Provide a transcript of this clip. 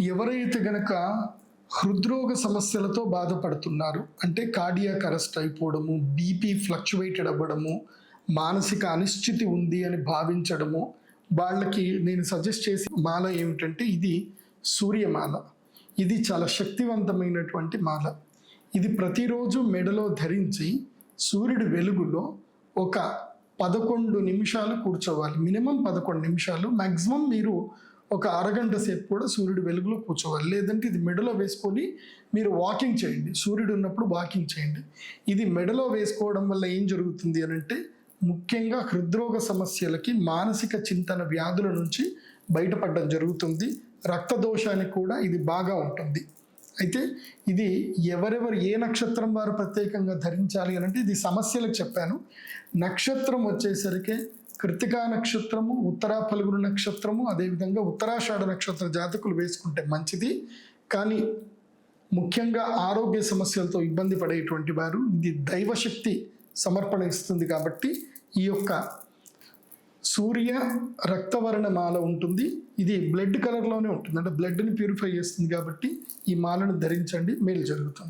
ఎవరైతే గనక హృద్రోగ సమస్యలతో బాధపడుతున్నారు అంటే కార్డియాక్ అరెస్ట్ అయిపోవడము బీపీ ఫ్లక్చువేటెడ్ అవ్వడము మానసిక అనిశ్చితి ఉంది అని భావించడము వాళ్ళకి నేను సజెస్ట్ చేసే మాల ఏమిటంటే ఇది సూర్యమాల. ఇది చాలా శక్తివంతమైనటువంటి మాల. ఇది ప్రతిరోజు మెడలో ధరించి సూర్యుడి వెలుగులో ఒక పదకొండు నిమిషాలు కూర్చోవాలి. మినిమం పదకొండు నిమిషాలు. మ్యాక్సిమం మీరు ఒక అరగంట సేపు కూడా సూర్యుడు వెలుగులో కూర్చోవాలి. లేదంటే ఇది మెడలో వేసుకొని మీరు వాకింగ్ చేయండి. సూర్యుడు ఉన్నప్పుడు వాకింగ్ చేయండి. ఇది మెడలో వేసుకోవడం వల్ల ఏం జరుగుతుంది అని అంటే ముఖ్యంగా హృద్రోగ సమస్యలకి మానసిక చింతన వ్యాధుల నుంచి బయటపడడం జరుగుతుంది. రక్త దోషానికి కూడా ఇది బాగా ఉంటుంది. అయితే ఇది ఎవరెవరు ఏ నక్షత్రం వారు ప్రత్యేకంగా ధరించాలి అని అంటే ఇది సమస్యలకు చెప్పాను. నక్షత్రం వచ్చేసరికి కృతికా నక్షత్రము ఉత్తరా పలుగురు నక్షత్రము అదేవిధంగా ఉత్తరాషాఢ నక్షత్ర జాతకులు వేసుకుంటే మంచిది. కానీ ముఖ్యంగా ఆరోగ్య సమస్యలతో ఇబ్బంది పడేటువంటి వారు ఇది దైవశక్తి సమర్పణ ఇస్తుంది కాబట్టి ఈ యొక్క సూర్య రక్తవర్ణ మాల ఉంటుంది. ఇది బ్లడ్ కలర్లోనే ఉంటుంది. అంటే బ్లడ్ని ప్యూరిఫై చేస్తుంది కాబట్టి ఈ మాలను ధరించండి. మేలు జరుగుతుంది.